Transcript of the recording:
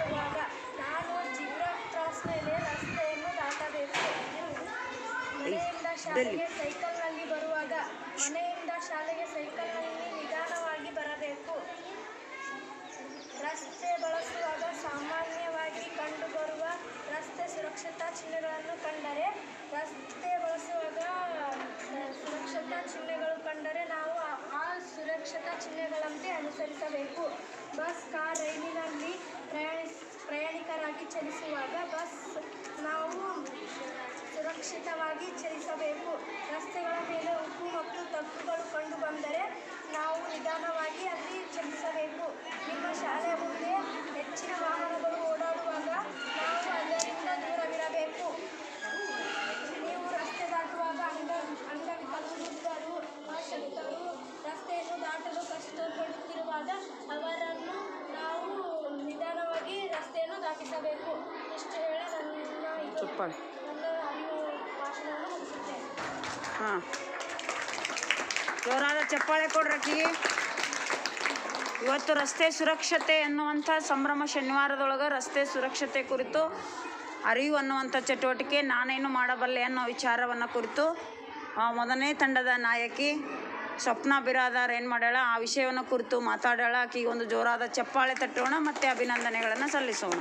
ತಲುಪುವಾಗ ನಾನು zebra cross ಮೇಲೆ ರಸ್ತೆಯನ್ನು ದಾಟಬೇಕು. ಮನೆಯಿಂದ ಶಾಲೆಗೆ ಸೈಕಲ್ನಲ್ಲಿ ಬರುವಾಗ ಮನೆಯಿಂದ ಶಾಲೆಗೆ ಸೈಕಲ್ನಲ್ಲಿ ನಿಧಾನವಾಗಿ ಬರಬೇಕು. ರಸ್ತೆ ಬಳಸುವಾಗ ಸಾಮಾನ್ಯವಾಗಿ ಕಂಡುಬರುವ ರಸ್ತೆ ಸುರಕ್ಷತಾ ಚಿಹ್ನೆಗಳನ್ನು ಕಂಡರೆ ರಸ್ತೆ ಬಳಸುವಾಗ ಸುರಕ್ಷತಾ ಚಿಹ್ನೆಗಳು ಕಂಡರೆ ನಾವು ಆ- ಸುರಕ್ಷತಾ ಚಿಹ್ನೆಗಳಂತೆ ಅನುಸರಿಸಬೇಕು. ಬಸ್, ಕಾರ್ ಚಲಿಸುವಾಗ ಬಸ್ ನಾವು ಸುರಕ್ಷಿತವಾಗಿ ಚಲಿಸಬೇಕು. ರಸ್ತೆಗಳ ದಾಟಿಸಬೇಕು ಇಷ್ಟು ಹೇಳಿ ನನ್ನ ಇದು ಚಪ್ಪಾಳೆ. ನನ್ನ ಅರಿವು ಭಾಷಣವನ್ನು ಮುಗಿಸುತ್ತೇನೆ ಹಾಂ. ಜೋರಾದ ಚಪ್ಪಾಳೆ ಕೊಡ್ರಕ್ಕಿಗೆ ಇವತ್ತು ರಸ್ತೆ ಸುರಕ್ಷತೆ ಅನ್ನುವಂಥ ಸಂಭ್ರಮ ಶನಿವಾರದೊಳಗೆ ರಸ್ತೆ ಸುರಕ್ಷತೆ ಕುರಿತು ಅರಿವು ಅನ್ನುವಂಥ ಚಟುವಟಿಕೆ ನಾನೇನು ಮಾಡಬಲ್ಲೆ ಅನ್ನೋ ವಿಚಾರವನ್ನು ಕುರಿತು ಮೊದಲನೇ ತಂಡದ ನಾಯಕಿ ಸ್ವಪ್ನ ಬಿರಾದಾರ್ ಏನು ಮಾಡ್ಯಾಳ? ಆ ವಿಷಯವನ್ನು ಕುರಿತು ಮಾತಾಡೋಣ ಆಕೆಗೆ ಒಂದು ಜೋರಾದ ಚಪ್ಪಾಳೆ ತಟ್ಟೋಣ, ಮತ್ತು ಅಭಿನಂದನೆಗಳನ್ನು ಸಲ್ಲಿಸೋಣ.